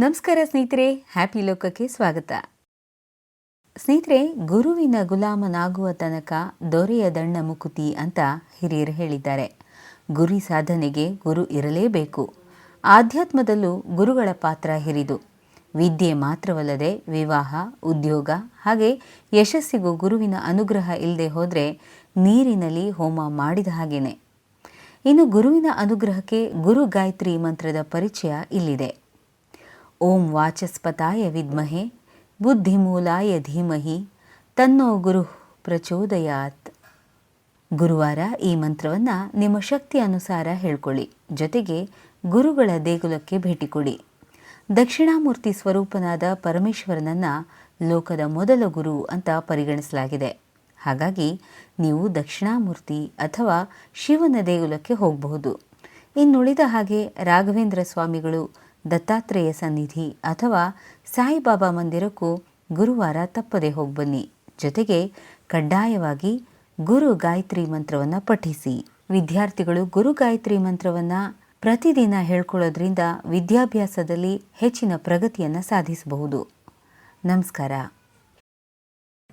ನಮಸ್ಕಾರ ಸ್ನೇಹಿತರೆ ಹ್ಯಾಪಿ ಲೋಕಕ್ಕೆ ಸ್ವಾಗತ. ಸ್ನೇಹಿತರೆ, ಗುರುವಿನ ಗುಲಾಮನಾಗುವ ತನಕ ದೊರೆಯ ದಣ್ಣ ಮುಕುತಿ ಅಂತ ಹಿರಿಯರು ಹೇಳಿದ್ದಾರೆ. ಗುರಿ ಸಾಧನೆಗೆ ಗುರು ಇರಲೇಬೇಕು. ಆಧ್ಯಾತ್ಮದಲ್ಲೂ ಗುರುಗಳ ಪಾತ್ರ ಹಿರಿದು. ವಿದ್ಯೆ ಮಾತ್ರವಲ್ಲದೆ ವಿವಾಹ, ಉದ್ಯೋಗ ಹಾಗೆ ಯಶಸ್ಸಿಗೂ ಗುರುವಿನ ಅನುಗ್ರಹ ಇಲ್ಲದೆ ಹೋದರೆ ನೀರಿನಲ್ಲಿ ಹೋಮ ಮಾಡಿದ ಹಾಗೇನೆ. ಇನ್ನು ಗುರುವಿನ ಅನುಗ್ರಹಕ್ಕೆ ಗುರು ಗಾಯತ್ರಿ ಮಂತ್ರದ ಪರಿಚಯ ಇಲ್ಲಿದೆ. ಓಂ ವಾಚಸ್ಪತಾಯ ವಿದ್ಮಹೆ, ಬುದ್ಧಿಮೂಲಾಯ ಧೀಮಹಿ, ತನ್ನೋ ಗುರು ಪ್ರಚೋದಯಾತ್. ಗುರುವಾರ ಈ ಮಂತ್ರವನ್ನು ನಿಮ್ಮ ಶಕ್ತಿ ಅನುಸಾರ ಹೇಳ್ಕೊಳ್ಳಿ. ಜೊತೆಗೆ ಗುರುಗಳ ದೇಗುಲಕ್ಕೆ ಭೇಟಿ ಕೊಡಿ. ದಕ್ಷಿಣಾಮೂರ್ತಿ ಸ್ವರೂಪನಾದ ಪರಮೇಶ್ವರನನ್ನು ಲೋಕದ ಮೊದಲ ಗುರು ಅಂತ ಪರಿಗಣಿಸಲಾಗಿದೆ. ಹಾಗಾಗಿ ನೀವು ದಕ್ಷಿಣಾಮೂರ್ತಿ ಅಥವಾ ಶಿವನ ದೇಗುಲಕ್ಕೆ ಹೋಗಬಹುದು. ಇನ್ನುಳಿದ ಹಾಗೆ ರಾಘವೇಂದ್ರ ಸ್ವಾಮಿಗಳು ದತ್ತಾತ್ರೇಯ ಸನ್ನಿಧಿ ಅಥವಾ ಸಾಯಿಬಾಬಾ ಮಂದಿರಕ್ಕೂ ಗುರುವಾರ ತಪ್ಪದೆ ಹೋಗ್ಬನ್ನಿ ಜೊತೆಗೆ ಕಡ್ಡಾಯವಾಗಿ ಗುರು ಗಾಯತ್ರಿ ಮಂತ್ರವನ್ನು ಪಠಿಸಿ. ವಿದ್ಯಾರ್ಥಿಗಳು ಗುರು ಗಾಯತ್ರಿ ಮಂತ್ರವನ್ನು ಪ್ರತಿದಿನ ಹೇಳ್ಕೊಳ್ಳೋದ್ರಿಂದ ವಿದ್ಯಾಭ್ಯಾಸದಲ್ಲಿ ಹೆಚ್ಚಿನ ಪ್ರಗತಿಯನ್ನು ಸಾಧಿಸಬಹುದು. ನಮಸ್ಕಾರ.